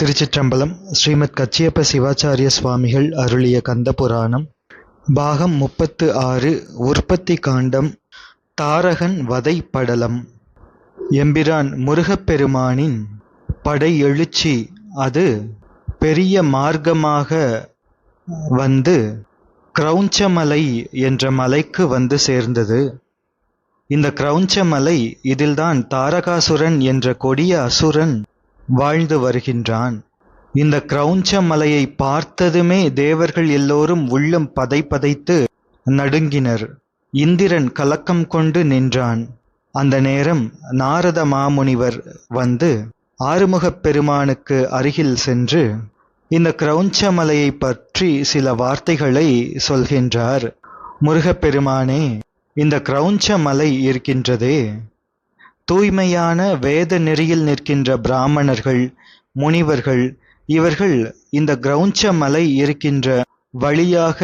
திருச்சிற்றம்பலம் ஸ்ரீமத் கச்சியப்ப சிவாச்சாரிய சுவாமிகள் அருளிய கந்த புராணம் பாகம் முப்பத்து ஆறு உற்பத்தி காண்டம் தாரகன் வதை படலம். எம்பிரான் முருகப்பெருமானின் படை எழுச்சி அது பெரிய மார்க்கமாக வந்து கிரௌஞ்சமலை என்ற மலைக்கு வந்து சேர்ந்தது. இந்த கிரௌஞ்சமலை இதில்தான் தாரகாசுரன் என்ற கொடிய அசுரன் வாழ்ந்து வருகின்றான். இந்த கிரௌஞ்ச மலையை பார்த்ததுமே தேவர்கள் எல்லோரும் உள்ளம் பதை பதைத்து நடுங்கினர். இந்திரன் கலக்கம் கொண்டு நின்றான். அந்த நேரம் நாரத மாமுனிவர் வந்து ஆறுமுகப் பெருமானுக்கு அருகில் சென்று இந்த கிரௌஞ்ச மலையை பற்றி சில வார்த்தைகளை சொல்கின்றார். முருகப்பெருமானே இந்த கிரௌஞ்ச மலை இருக்கின்றதே. தூய்மையான வேத நெறியில் நிற்கின்ற பிராமணர்கள் முனிவர்கள் இவர்கள் இந்த கிரௌஞ்ச மலை இருக்கின்ற வழியாக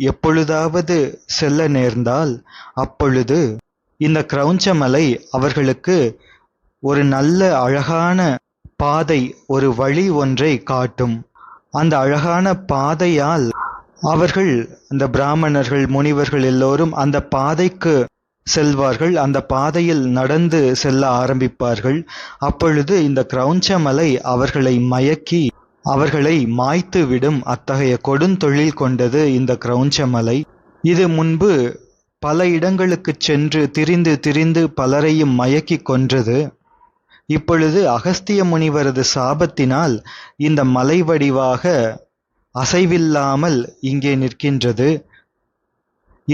எப்பொழுதாவது செல்ல நேர்ந்தால் அப்பொழுது இந்த கிரௌஞ்ச மலை அவர்களுக்கு ஒரு நல்ல அழகான பாதை ஒரு வழி ஒன்றை காட்டும். அந்த அழகான பாதையால் அவர்கள் அந்த பிராமணர்கள் முனிவர்கள் எல்லோரும் அந்த பாதைக்கு செல்வார்கள் அந்த பாதையில் நடந்து செல்ல ஆரம்பிப்பார்கள். அப்பொழுது இந்த கிரௌஞ்ச மலை அவர்களை மயக்கி அவர்களை மாய்த்து விடும் அத்தகைய கொடுந்தொழில் கொண்டது இந்த கிரௌஞ்ச மலை இது முன்பு பல இடங்களுக்கு சென்று திரிந்து திரிந்து பலரையும் மயக்கி கொன்றது. இப்பொழுது அகஸ்திய முனிவரது சாபத்தினால் இந்த மலை வடிவாக அசைவில்லாமல் இங்கே நிற்கின்றது.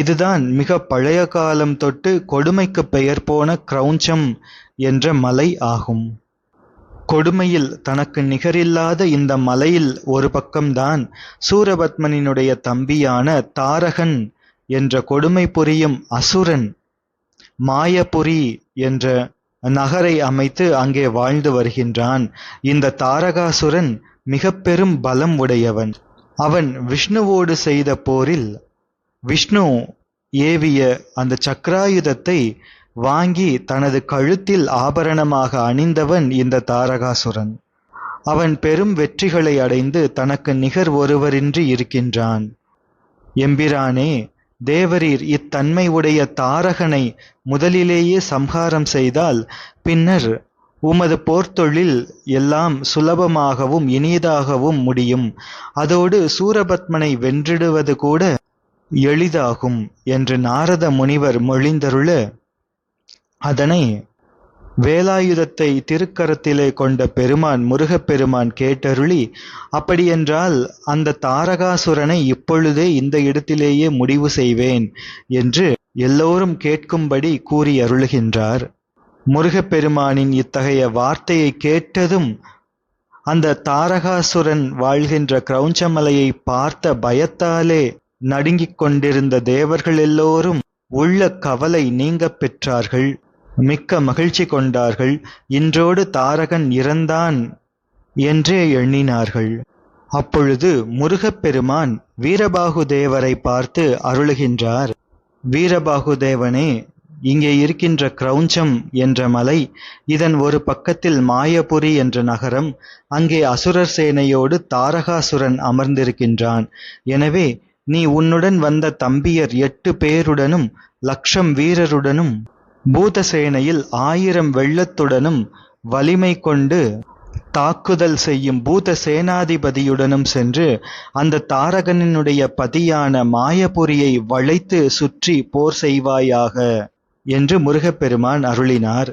இதுதான் மிக பழைய காலம் தொட்டு கொடுமைக்கு பெயர் போன கிரௌஞ்சம் என்ற மலை ஆகும். கொடுமையில் தனக்கு நிகரில்லாத இந்த மலையில் ஒரு பக்கம்தான் சூரபத்மனினுடைய தம்பியான தாரகன் என்ற கொடுமை புரியும் அசுரன். மாயபுரி என்ற நகரை அமைத்து அங்கே வாழ்ந்து வருகின்றான். இந்த தாரகாசுரன் மிக பெரும் பலம் உடையவன். அவன் விஷ்ணுவோடு செய்த போரில் விஷ்ணு ஏவிய அந்த சக்கராயுதத்தை வாங்கி தனது கழுத்தில் ஆபரணமாக அணிந்தவன் இந்த தாரகாசுரன். அவன் பெரும் வெற்றிகளை அடைந்து தனக்கு நிகர் ஒருவரின்றி இருக்கின்றான். எம்பிரானே தேவரீர் இத்தன்மை உடைய தாரகனை முதலிலேயே சம்ஹாரம் செய்தால் பின்னர் உமது போர்த்தொழில் எல்லாம் சுலபமாகவும் இனியதாகவும் முடியும். அதோடு சூரபத்மனை வென்றிடுவது கூட எளிதாகும் என்று நாரத முனிவர் மொழிந்தருள. அதனை வேலாயுதத்தை திருக்கரத்திலே கொண்ட பெருமான் முருகப்பெருமான் கேட்டருளி அப்படியென்றால் அந்த தாரகாசுரனை இப்பொழுதே இந்த இடத்திலேயே முடிவு செய்வேன் என்று எல்லோரும் கேட்கும்படி கூறி அருளுகின்றார் முருகப்பெருமானின் இத்தகைய வார்த்தையை கேட்டதும் அந்த தாரகாசுரன் வாழ்கின்ற கிரௌஞ்சமலையை பார்த்த பயத்தாலே நடுங்கிக் கொண்டிருந்த தேவர்கள் எல்லோரும் உள்ள கவலை நீங்கப் பெற்றார்கள் மிக்க மகிழ்ச்சி கொண்டார்கள் இன்றோடு தாரகன் இறந்தான் என்றே எண்ணினார்கள். அப்பொழுது முருகப்பெருமான் வீரபாகு தேவரை பார்த்து அருளுகின்றார் வீரபாகு தேவனே இங்கே இருக்கின்ற கிரௌஞ்சம் என்ற மலை இதன் ஒரு பக்கத்தில் மாயபுரி என்ற நகரம் அங்கே அசுரர் சேனையோடு தாரகாசுரன் அமர்ந்திருக்கின்றான். எனவே நீ உன்னுடன் வந்த தம்பியர் எட்டு பேருடனும் லக்ஷம் வீரருடனும் பூதசேனையில் ஆயிரம் வெள்ளத்துடனும் வலிமை கொண்டு தாக்குதல் செய்யும் பூத சேனாதிபதியுடனும் சென்று அந்த தாரகனினுடைய பதியான மாயபுரியை வளைத்து சுற்றி போர் செய்வாயாக என்று முருகப்பெருமான் அருளினார்.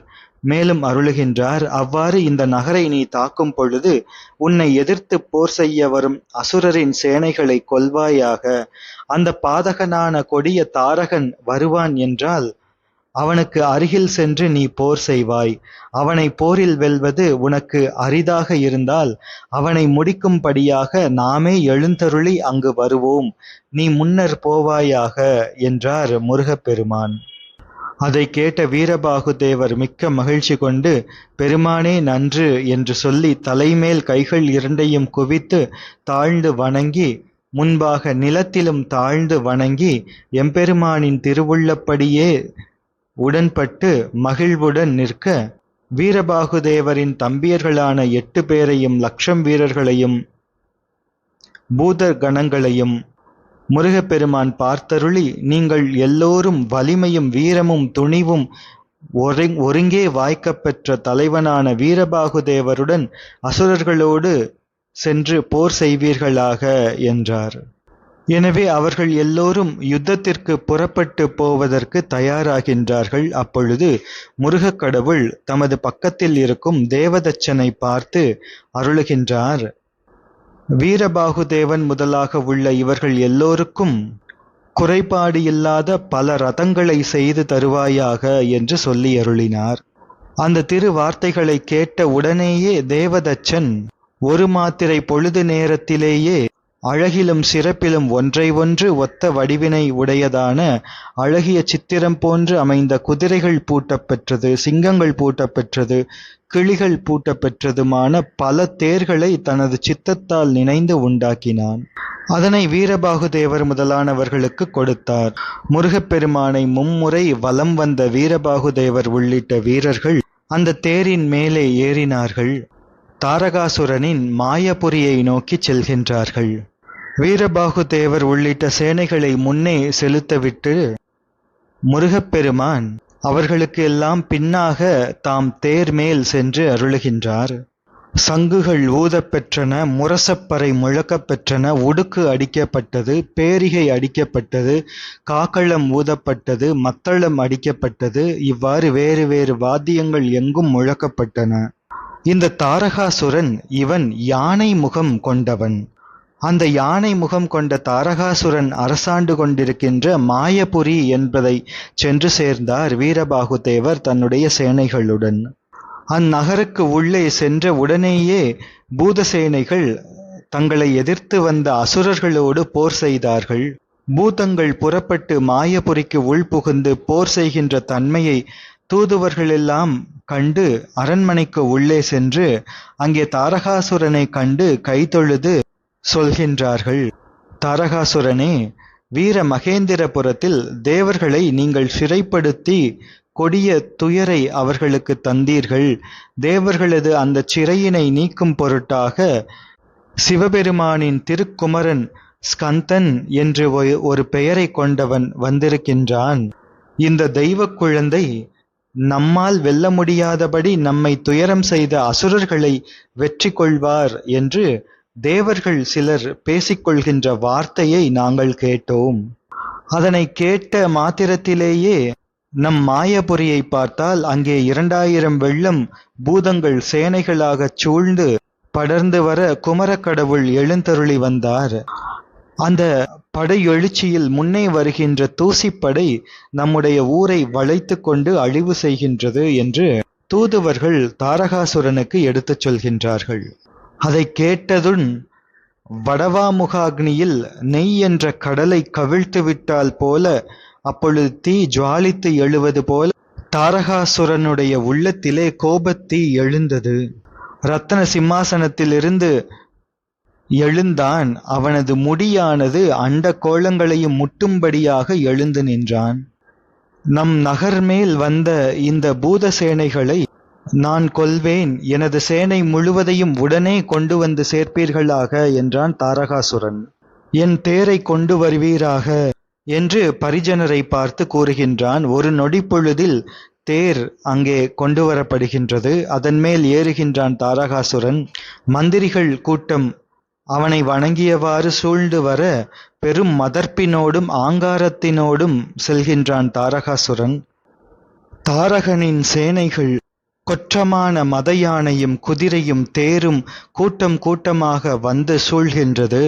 மேலும் அருளுகின்றார் அவ்வாறு இந்த நகரை நீ தாக்கும் பொழுது உன்னை எதிர்த்து போர் செய்ய வரும் அசுரரின் சேனைகளை கொல்வாயாக. அந்த பாதகனான கொடிய தாரகன் வருவான் என்றால் அவனுக்கு அருகில் சென்று நீ போர் செய்வாய். அவனை போரில் வெல்வது உனக்கு அரிதாக இருந்தால் அவனை முடிக்கும்படியாக நாமே எழுந்தருளி அங்கு வருவோம். நீ முன்னர் போவாயாக என்றார் முருகப்பெருமான். அதை கேட்ட வீரபாகு தேவர் மிக்க மகிழ்ச்சி கொண்டு பெருமானே நன்று என்று சொல்லி தலைமேல் கைகள் இரண்டையும் குவித்து தாழ்ந்து வணங்கி முன்பாக நிலத்திலும் தாழ்ந்து வணங்கி எம்பெருமானின் திருவுள்ளப்படியே உடன்பட்டு மகிழ்வுடன் நிற்க வீரபாகுதேவரின் தம்பியர்களான எட்டு பேரையும் லட்சம் வீரர்களையும் பூத கணங்களையும் முருகப்பெருமான் பார்த்தருளி நீங்கள் எல்லோரும் வலிமையும் வீரமும் துணிவும் ஒருங்கே வாய்க்கப்பெற்ற தலைவனான வீரபாகுதேவருடன் அசுரர்களோடு சென்று போர் செய்வீர்களாக என்றார். எனவே அவர்கள் எல்லோரும் யுத்தத்திற்கு புறப்பட்டு போவதற்கு தயாராகின்றார்கள். அப்பொழுது முருகக் கடவுள் தமது பக்கத்தில் இருக்கும் தேவதச்சனை பார்த்து அருளுகின்றார். வீரபாகுதேவன் முதலாக உள்ள இவர்கள் எல்லோருக்கும் குறைபாடு இல்லாத பல ரதங்களை செய்து தருவாயாக என்று சொல்லி அருளினார். அந்த திரு வார்த்தைகளை கேட்ட உடனேயே தேவதச்சன் ஒரு மாத்திரை பொழுது நேரத்திலேயே அழகிலும் சிறப்பிலும் ஒன்றை ஒன்று ஒத்த வடிவினை உடையதான அழகிய சித்திரம் போன்று அமைந்த குதிரைகள் பூட்டப் பெற்றது சிங்கங்கள் பூட்டப் பெற்றது கிளிகள் பூட்டப் பெற்றதுமான பல தேர்களை தனது சித்தத்தால் நினைந்து உண்டாக்கினான். அதனை வீரபாகுதேவர் முதலானவர்களுக்கு கொடுத்தார். முருகப்பெருமானை மும்முறை வலம் வந்த வீரபாகுதேவர் உள்ளிட்ட வீரர்கள் அந்த தேரின் மேலே ஏறினார்கள். தாரகாசுரனின் மாயபுரியை நோக்கிச் செல்கின்றார்கள். வீரபாகுதேவர் உள்ளிட்ட சேனைகளை முன்னே செலுத்தவிட்டு முருகப்பெருமான் அவர்களுக்கு எல்லாம் பின்னாக தாம் தேர் மேல் சென்று அருளுகின்றார். சங்குகள் ஊதப்பெற்றன முரசப்பறை முழக்கப்பெற்றன உடுக்கு அடிக்கப்பட்டது பேரிகை அடிக்கப்பட்டது காக்களம் ஊதப்பட்டது மத்தளம் அடிக்கப்பட்டது இவ்வாறு வேறு வேறு வாத்தியங்கள் எங்கும் முழக்கப்பட்டன. இந்த தாரகாசுரன் இவன் யானை முகம் கொண்டவன். அந்த யானை முகம் கொண்ட தாரகாசுரன் அரசாண்டு கொண்டிருக்கின்ற மாயபுரி என்பதை சென்று சேர்ந்தார் வீரபாகுதேவர் தன்னுடைய சேனைகளுடன். அந்நகருக்கு உள்ளே சென்ற உடனேயே பூதசேனைகள் தங்களை எதிர்த்து வந்த அசுரர்களோடு போர் செய்தார்கள். பூதங்கள் புறப்பட்டு மாயபுரிக்கு உள்புகுந்து போர் செய்கின்ற தன்மையை தூதுவர்களெல்லாம் கண்டு அரண்மனைக்கு உள்ளே சென்று அங்கே தாரகாசுரனை கண்டு கைதொழுது சொல்கின்றார்கள். தாரகாசுரனே வீர மகேந்திரபுரத்தில் தேவர்களை நீங்கள் சிறைப்படுத்தி கொடிய துயரை அவர்களுக்கு தந்தீர்கள். தேவர்களது அந்த சிறையினை நீக்கும் பொருட்டாக சிவபெருமானின் திருக்குமரன் ஸ்கந்தன் என்று ஒரு பெயரை கொண்டவன் வந்திருக்கின்றான். இந்த தெய்வக் குழந்தை நம்மால் வெல்ல முடியாதபடி நம்மை துயரம் செய்த அசுரர்களை வெற்றி கொள்வார் என்று தேவர்கள் சிலர் பேசிக்கொள்கின்ற வார்த்தையை நாங்கள் கேட்டோம். அதனை கேட்ட மாத்திரத்திலேயே நம் மாயபுரியை பார்த்தால் அங்கே இரண்டாயிரம் வெள்ளம் பூதங்கள் சேனைகளாகச் சூழ்ந்து படர்ந்து வர குமரக்கடவுள் எழுந்தருளி வந்தார். அந்த படை எழுச்சியில் முன்னே வருகின்ற தூசிப்படை நம்முடைய ஊரை வளைத்து கொண்டு அழிவு செய்கின்றது என்று தூதுவர்கள் தாரகாசுரனுக்கு எடுத்துச் சொல்கின்றார்கள். அதை கேட்டதும் வடவாமுகாக்னியில் நெய் என்ற கடலை கவிழ்த்து விட்டால் போல அப்பொழுது தீ ஜுவாலித்து எழுவது போல தாரகாசுரனுடைய உள்ளத்திலே கோபத்தீ எழுந்தது. ரத்தன சிம்மாசனத்திலிருந்து எழுந்தான். அவனது முடியானது அண்ட கோலங்களையும் முட்டும்படியாக எழுந்து நின்றான். நம் நகர் மேல் வந்த இந்த பூத சேனைகளை நான் கொல்வேன். எனது சேனை முழுவதையும் உடனே கொண்டு வந்து சேர்ப்பீர்களாக என்றான் தாரகாசுரன். என் தேரை கொண்டு வருவீராக என்று பரிஜனரை பார்த்து கூறுகின்றான். ஒரு நொடி பொழுதில் தேர் அங்கே கொண்டு வரப்படுகின்றது. அதன் மேல் ஏறுகின்றான் தாரகாசுரன். மந்திரிகள் கூட்டம் அவனை வணங்கியவாறு சூழ்ந்து வர பெரும் மதர்ப்பினோடும் ஆங்காரத்தினோடும் செல்கின்றான் தாரகாசுரன். தாரகனின் சேனைகள் கொற்றமான மத யானையும் குதிரையும் தேரும் கூட்டம் கூட்டமாக வந்து சூழ்கின்றது.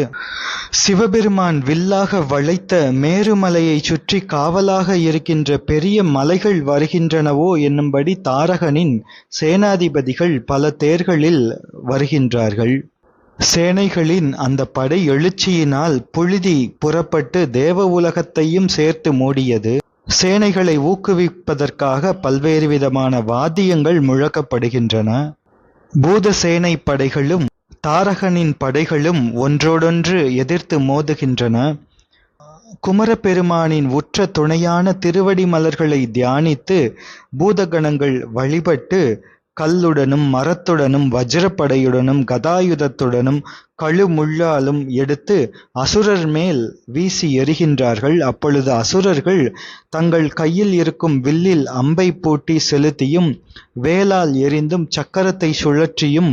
சிவபெருமான் வில்லாக வளைத்த மேருமலையைச் சுற்றி காவலாக இருக்கின்ற பெரிய மலைகள் வருகின்றனவோ என்னும்படி தாரகனின் சேனாதிபதிகள் பல தேர்களில் வருகின்றார்கள். சேனைகளின் அந்த படை எழுச்சியினால் புழுதி புறப்பட்டு தேவ உலகத்தையும் சேர்த்து மூடியது. சேனைகளை ஊக்குவிப்பதற்காக பல்வேறு விதமான வாத்தியங்கள் முழக்கப்படுகின்றன. பூத சேனை படைகளும் தாரகனின் படைகளும் ஒன்றோடொன்று எதிர்த்து மோதுகின்றன. குமரப்பெருமானின் உற்ற துணையான திருவடி மலர்களை தியானித்து பூதகணங்கள் வழிபட்டு கல்லுடனும் மரத்துடனும் வஜ்ரப்படையுடனும் கதாயுதத்துடனும் கழுமுள்ளாலும் எடுத்து அசுரர் மேல் வீசி எறிகின்றார்கள். அப்பொழுது அசுரர்கள் தங்கள் கையில் இருக்கும் வில்லில் அம்பை பூட்டி செலுத்தியும் வேலால் எறிந்தும் சக்கரத்தை சுழற்றியும்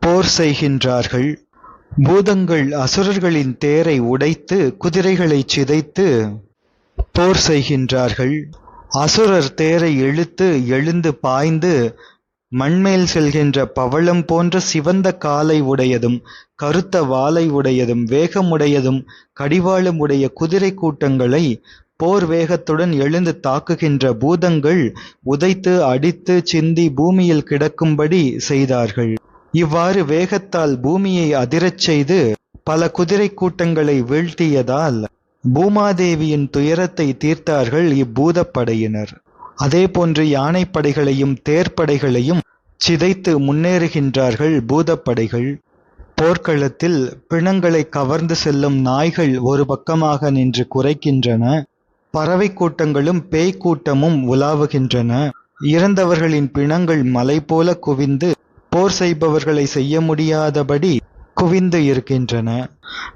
போர் செய்கின்றார்கள். பூதங்கள் அசுரர்களின் தேரை உடைத்து குதிரைகளைச் சிதைத்து போர் செய்கின்றார்கள். அசுரர் தேரை இழுத்து எழுந்து பாய்ந்து மண்மேல் செல்கின்ற பவளம் போன்ற சிவந்த காலை உடையதும் கருத்த வாலை உடையதும் வேகமுடையதும் கடிவாளம் உடைய குதிரை கூட்டங்களை போர் வேகத்துடன் எழுந்து தாக்குகின்ற பூதங்கள் உதைத்து அடித்து சிந்தி பூமியில் கிடக்கும்படி செய்தார்கள். இவ்வாறு வேகத்தால் பூமியை அதிரச் செய்து பல குதிரை கூட்டங்களை வீழ்த்தியதால் பூமாதேவியின் துயரத்தை தீர்த்தார்கள் இப்பூதப்படையினர். அதேபோன்று யானைப்படைகளையும் தேர்ப்படைகளையும் சிதைத்து முன்னேறுகின்றார்கள் பூதப்படைகள். போர்க்களத்தில் பிணங்களை கவர்ந்து செல்லும் நாய்கள் ஒரு பக்கமாக நின்று குறைக்கின்றன பறவை கூட்டங்களும் பேய்க் கூட்டமும் உலாவுகின்றன. இறந்தவர்களின் பிணங்கள் மலை போல குவிந்து போர் செய்பவர்களை செய்ய முடியாதபடி குவிந்து இருக்கின்றன.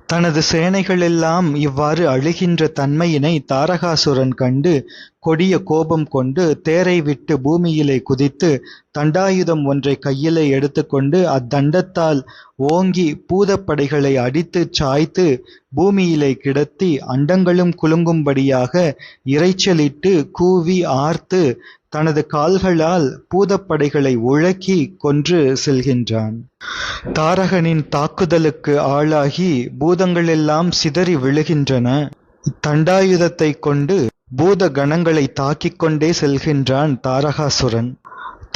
தனது சேனைகளெல்லாம் இவ்வாறு அழுகின்ற தன்மையினை தாரகாசுரன் கண்டு கொடிய கோபம் கொண்டு தேரை விட்டு பூமியிலே குதித்து தண்டாயுதம் ஒன்றை கையிலே எடுத்துக்கொண்டு அத்தண்டத்தால் ஓங்கி பூதப்படைகளை அடித்துச் சாய்த்து பூமியிலே கிடத்தி அண்டங்களும் குலுங்கும்படியாக இறைச்சலிட்டு கூவி ஆர்த்து தனது கால்களால் பூதப்படைகளை உழக்கி கொன்று செல்கின்றான். தாரகனின் தாக்குதலுக்கு ஆளாகி பூதங்களெல்லாம் சிதறி விழுகின்றன. தண்டாயுதத்தை கொண்டு பூத கணங்களை தாக்கிக் கொண்டே செல்கின்றான் தாரகாசுரன்.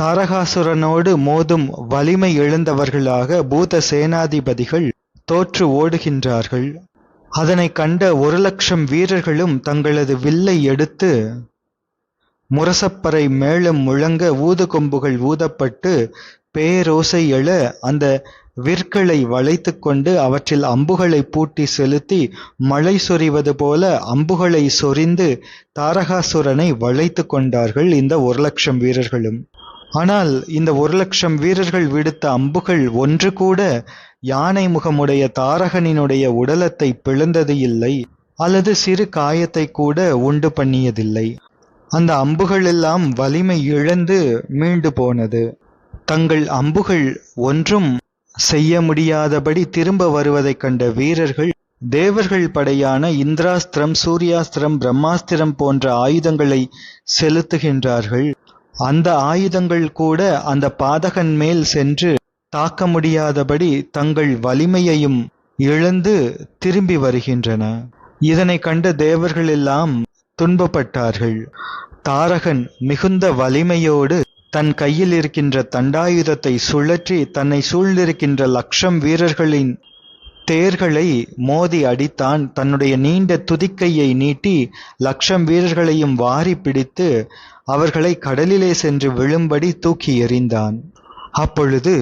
தாரகாசுரனோடு மோதும் வலிமை எழுந்தவர்களாக பூத சேனாதிபதிகள் தோற்று ஓடுகின்றார்கள். அதனை கண்ட ஒரு லட்சம் வீரர்களும் தங்களது வில்லை எடுத்து முரசப்பறை மேளம் முழங்க ஊதுகொம்புகள் ஊதப்பட்டு பேரோசை எழ அந்த விற்களை வளைத்து கொண்டு அவற்றில் அம்புகளை பூட்டி செலுத்தி மழை சொரிவது போல அம்புகளை சொரிந்து தாரகாசுரனை வளைத்து கொண்டார்கள் இந்த ஒரு லட்சம் வீரர்களும். ஆனால் இந்த ஒரு லட்சம் வீரர்கள் விடுத்த அம்புகள் ஒன்று கூட யானை முகமுடைய தாரகனினுடைய உடலத்தை பிளந்தது இல்லை அல்லது சிறு காயத்தை கூட உண்டு பண்ணியதில்லை. அந்த அம்புகள் எல்லாம் வலிமை இழந்து மீண்டு போனது. தங்கள் அம்புகள் ஒன்றும் செய்ய முடியாதபடி திரும்ப வருவதைக் கண்ட வீரர்கள் தேவர்கள் படையான இந்திராஸ்திரம் சூர்யாஸ்திரம் பிரம்மாஸ்திரம் போன்ற ஆயுதங்களை செலுத்துகின்றார்கள். அந்த ஆயுதங்கள் கூட அந்த பாதகன் மேல் சென்று தாக்க முடியாதபடி தங்கள் வலிமையையும் இழந்து திரும்பி வருகின்றன. இதனை கண்ட தேவர்கள் எல்லாம் துன்பப்பட்டார்கள். தாரகன் மிகுந்த வலிமையோடு தன் கையில் இருக்கின்ற தண்டாயுதத்தை சுழற்றி தன்னை சூழ்ந்திருக்கின்ற லட்சம் வீரர்களின் தேர்களை மோதி அடித்தான். தன்னுடைய நீண்ட துதிக்கையை நீட்டி லட்சம் வீரர்களையும் வாரி பிடித்து அவர்களை கடலிலே சென்று விழும்படி தூக்கி எறிந்தான். அப்பொழுது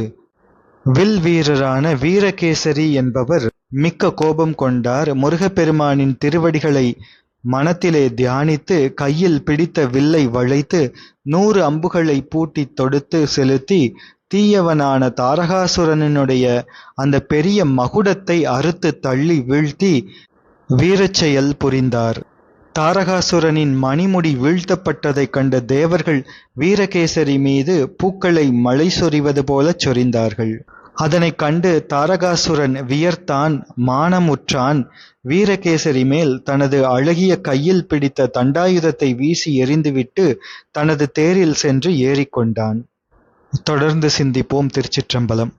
வில் வீரரான வீரகேசரி என்பவர் மிக்க கோபம் கொண்டார். முருகப்பெருமானின் திருவடிகளை மனத்திலே தியானித்து கையில் பிடித்த வில்லை வளைத்து நூறு அம்புகளை பூட்டி தொடுத்து செலுத்தி தீயவனான தாரகாசுரனுடைய அந்த பெரிய மகுடத்தை அறுத்து தள்ளி வீழ்த்தி வீரச்செயல் புரிந்தார். தாரகாசுரனின் மணிமுடி வீழ்த்தப்பட்டதைக் கண்ட தேவர்கள் வீரகேசரி மீது பூக்களை மழை சொரிவது போலச் சொரிந்தார்கள். அதனைக் கண்டு தாரகாசுரன் வியர்த்தான் மானமுற்றான். வீரகேசரி மேல் தனது அழகிய கையில் பிடித்த தண்டாயுதத்தை வீசி எறிந்துவிட்டு தனது தேரில் சென்று ஏறிக்கொண்டான். தொடர்ந்து சிந்திப்போம் திருச்சிற்றம்பலம்.